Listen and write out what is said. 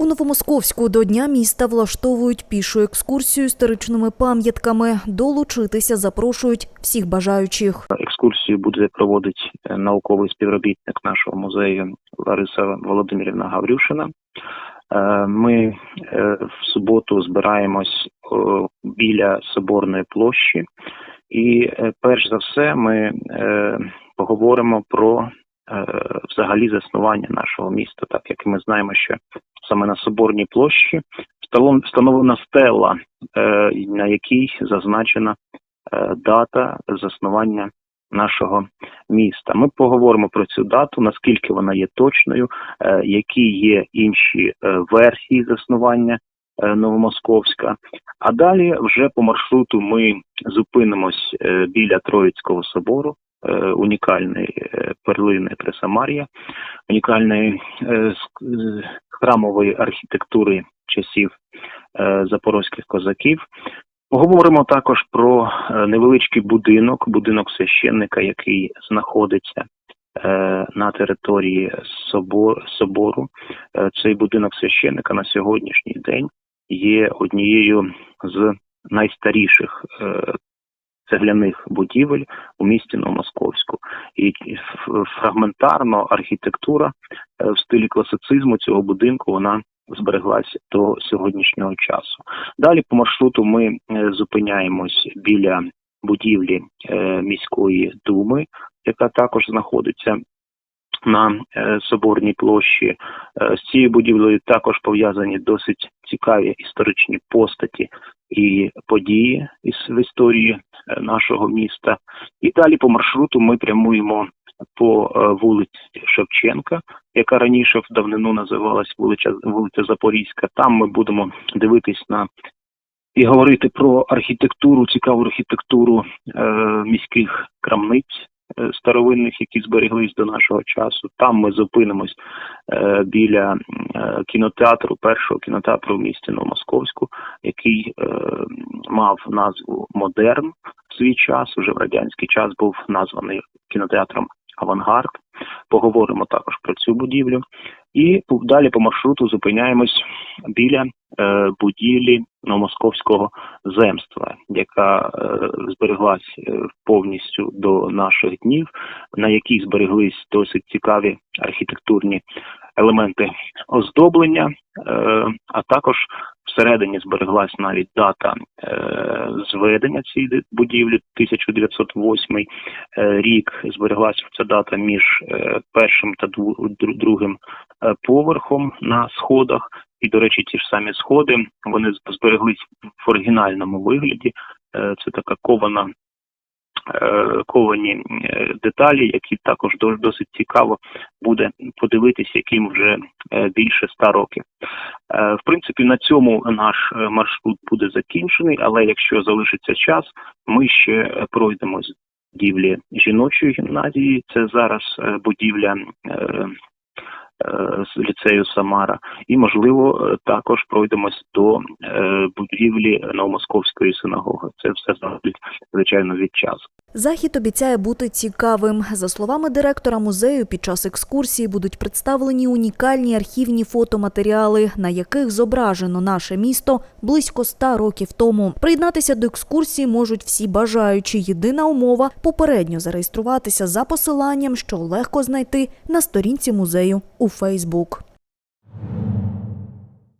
У Новомосковську до Дня міста влаштовують пішу екскурсію історичними пам'ятками. Долучитися запрошують всіх бажаючих. Екскурсію буде проводити е, науковий співробітник нашого музею Лариса Володимирівна Гаврюшина. Е, Ми е, в суботу збираємось біля Соборної площі, і перш за все ми поговоримо про взагалі заснування нашого міста, так як ми знаємо, що саме на Соборній площі встановлена стела, е, на якій зазначена е, дата заснування нашого міста. Ми поговоримо про цю дату, наскільки вона є точною, е, які є інші е, версії заснування е, Новомосковська. А далі вже по маршруту ми зупинимось е, біля Троїцького собору. е, Унікальної е, перлини Пресамарія, унікальної е, е, храмової архітектури часів е, запорозьких козаків. Поговоримо також про е, невеличкий будинок, будинок священника, який знаходиться е, на території собору. Е, Цей будинок священника на сьогоднішній день є однією з найстаріших е, цегляних будівель у місті Новомосковську. І фрагментарно архітектура е, в стилі класицизму цього будинку вона збереглася до сьогоднішнього часу. Далі по маршруту ми е, зупиняємось біля будівлі міської думи, яка також знаходиться на е, соборній площі. Е, з цією будівлею також пов'язані досить цікаві історичні постаті і події в історії е, нашого міста. І далі по маршруту ми прямуємо по вулиці Шевченка, яка раніше в давнину називалась вулиця, вулиця Запорізька. Там ми будемо дивитись на і говорити про архітектуру, цікаву архітектуру е, міських крамниць старовинних, які збереглись до нашого часу. Там ми зупинимось е, біля е, кінотеатру, першого кінотеатру в місті Новомосковську, який е, мав назву Модерн в свій час. Уже в радянський час був названий кінотеатром Авангард. Поговоримо також про цю будівлю. І далі по маршруту зупиняємось біля е, будівлі Новомосковського земства, яка е, збереглась е, повністю до наших днів, на якій збереглись досить цікаві архітектурні елементи оздоблення, а також всередині збереглась навіть дата е, зведення цієї будівлі 1908 е, рік. Збереглася ця дата між е, першим та другим е, поверхом на сходах. І, до речі, ті ж самі сходи вони збереглись в оригінальному вигляді. Це така кована. Е, Ковані е, деталі, які також до- досить цікаво буде подивитися, яким вже е, більше ста років. В принципі, на цьому наш маршрут буде закінчений, але якщо залишиться час, ми ще пройдемо з будівлі жіночої гімназії. Це зараз будівля ліцею Самара, і можливо е, також пройдемось до е, будівлі Новомосковської синагоги. Це все залежить звичайно від часу. Захід обіцяє бути цікавим. За словами директора музею, під час екскурсії будуть представлені унікальні архівні фотоматеріали, на яких зображено наше місто близько ста років тому. Приєднатися до екскурсії можуть всі бажаючі. Єдина умова попередньо зареєструватися за посиланням, що легко знайти на сторінці музею у Фейсбук.